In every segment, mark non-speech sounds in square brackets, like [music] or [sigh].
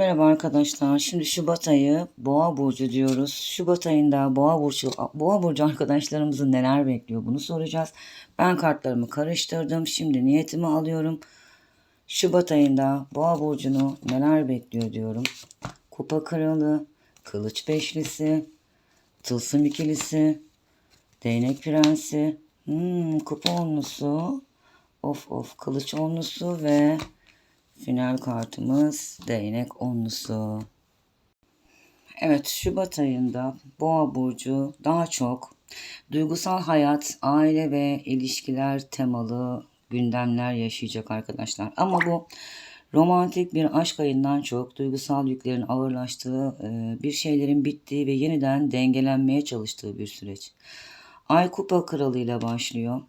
Merhaba arkadaşlar. Şimdi Şubat ayı Boğa burcu diyoruz. Şubat ayında Boğa burcu Boğa burcu arkadaşlarımızı neler bekliyor bunu soracağız. Ben kartlarımı karıştırdım. Şimdi niyetimi alıyorum. Şubat ayında Boğa burcunu neler bekliyor diyorum. Kupa kralı, kılıç beşlisi, tılsım ikilisi, değnek prensi, hmm, kupa onlusu, of of kılıç onlusu ve Final kartımız değnek onlusu. Evet Şubat ayında Boğa burcu daha çok duygusal hayat, aile ve ilişkiler temalı gündemler yaşayacak arkadaşlar. Ama bu romantik bir aşk ayından çok duygusal yüklerin ağırlaştığı, e, bir şeylerin bittiği ve yeniden dengelenmeye çalıştığı bir süreç. Ay Kupa Kralı ile başlıyor.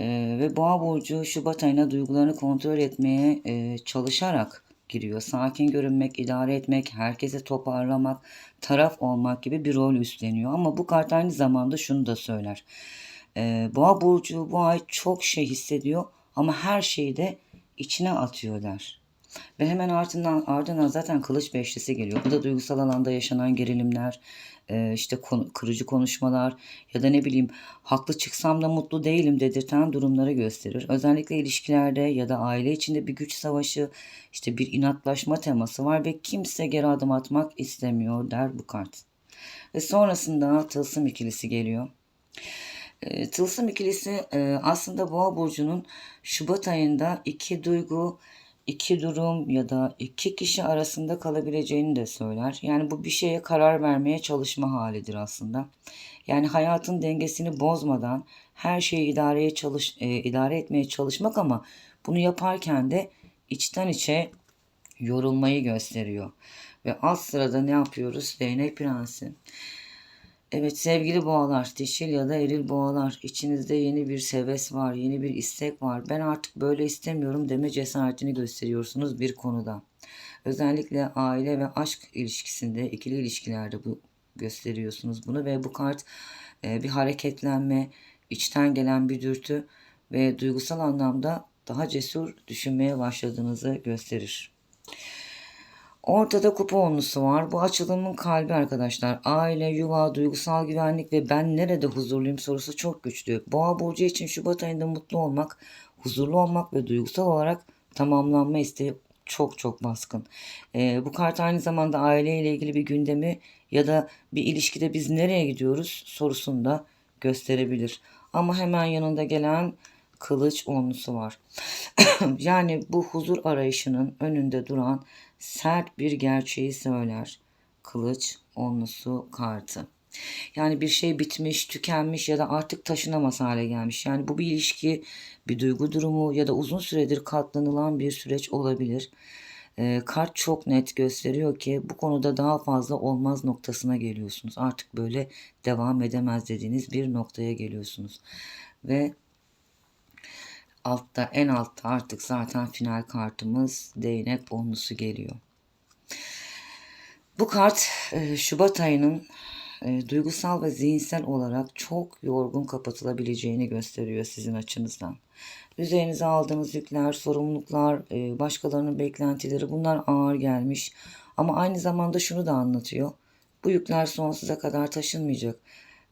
Ee, ve boğa burcu Şubat ayına duygularını kontrol etmeye e, çalışarak giriyor. Sakin görünmek, idare etmek, herkese toparlamak, taraf olmak gibi bir rol üstleniyor. Ama bu kart aynı zamanda şunu da söyler. Ee, boğa burcu bu ay çok şey hissediyor ama her şeyi de içine atıyor der. Ve hemen ardından, ardından zaten kılıç beşlisi geliyor. Bu da duygusal alanda yaşanan gerilimler, e, işte kırıcı konuşmalar ya da ne bileyim haklı çıksam da mutlu değilim dedirten durumları gösterir. Özellikle ilişkilerde ya da aile içinde bir güç savaşı, işte bir inatlaşma teması var ve kimse geri adım atmak istemiyor der bu kart. Ve sonrasında tılsım ikilisi geliyor. E, tılsım ikilisi e, aslında boğa burcunun Şubat ayında iki duygu iki durum ya da iki kişi arasında kalabileceğini de söyler. Yani bu bir şeye karar vermeye çalışma halidir aslında. Yani hayatın dengesini bozmadan her şeyi idareye çalış e, idare etmeye çalışmak ama bunu yaparken de içten içe yorulmayı gösteriyor. Ve alt sırada ne yapıyoruz? Değnek prensi. Evet sevgili boğalar, dişil ya da eril boğalar, içinizde yeni bir seves var, yeni bir istek var. Ben artık böyle istemiyorum deme cesaretini gösteriyorsunuz bir konuda. Özellikle aile ve aşk ilişkisinde, ikili ilişkilerde bu gösteriyorsunuz bunu ve bu kart e, bir hareketlenme, içten gelen bir dürtü ve duygusal anlamda daha cesur düşünmeye başladığınızı gösterir. Ortada kupa onlusu var. Bu açılımın kalbi arkadaşlar. Aile, yuva, duygusal güvenlik ve ben nerede huzurluyum sorusu çok güçlü. Boğa burcu için Şubat ayında mutlu olmak, huzurlu olmak ve duygusal olarak tamamlanma isteği çok çok baskın. Ee, bu kart aynı zamanda aile ile ilgili bir gündemi ya da bir ilişkide biz nereye gidiyoruz sorusunu da gösterebilir. Ama hemen yanında gelen kılıç onlusu var. [coughs] yani bu huzur arayışının önünde duran sert bir gerçeği söyler. Kılıç onlusu kartı. Yani bir şey bitmiş, tükenmiş ya da artık taşınamaz hale gelmiş. Yani bu bir ilişki, bir duygu durumu ya da uzun süredir katlanılan bir süreç olabilir. E, kart çok net gösteriyor ki bu konuda daha fazla olmaz noktasına geliyorsunuz. Artık böyle devam edemez dediğiniz bir noktaya geliyorsunuz. Ve altta en altta artık zaten final kartımız değnek onlusu geliyor. Bu kart e, Şubat ayının e, duygusal ve zihinsel olarak çok yorgun kapatılabileceğini gösteriyor sizin açınızdan. Üzerinize aldığınız yükler, sorumluluklar, e, başkalarının beklentileri bunlar ağır gelmiş. Ama aynı zamanda şunu da anlatıyor. Bu yükler sonsuza kadar taşınmayacak.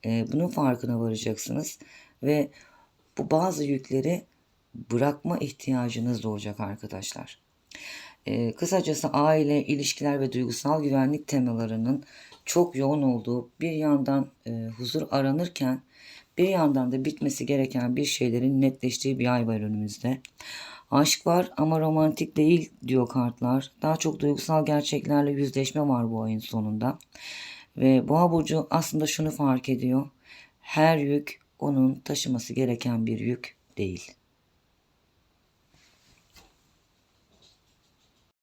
Bunun farkına varacaksınız. Ve bu bazı yükleri bırakma ihtiyacınız doğacak arkadaşlar. Ee, kısacası aile, ilişkiler ve duygusal güvenlik temalarının çok yoğun olduğu bir yandan e, huzur aranırken bir yandan da bitmesi gereken bir şeylerin netleştiği bir ay var önümüzde. Aşk var ama romantik değil diyor kartlar. Daha çok duygusal gerçeklerle yüzleşme var bu ayın sonunda. Ve Boğa burcu aslında şunu fark ediyor. Her yük onun taşıması gereken bir yük değil.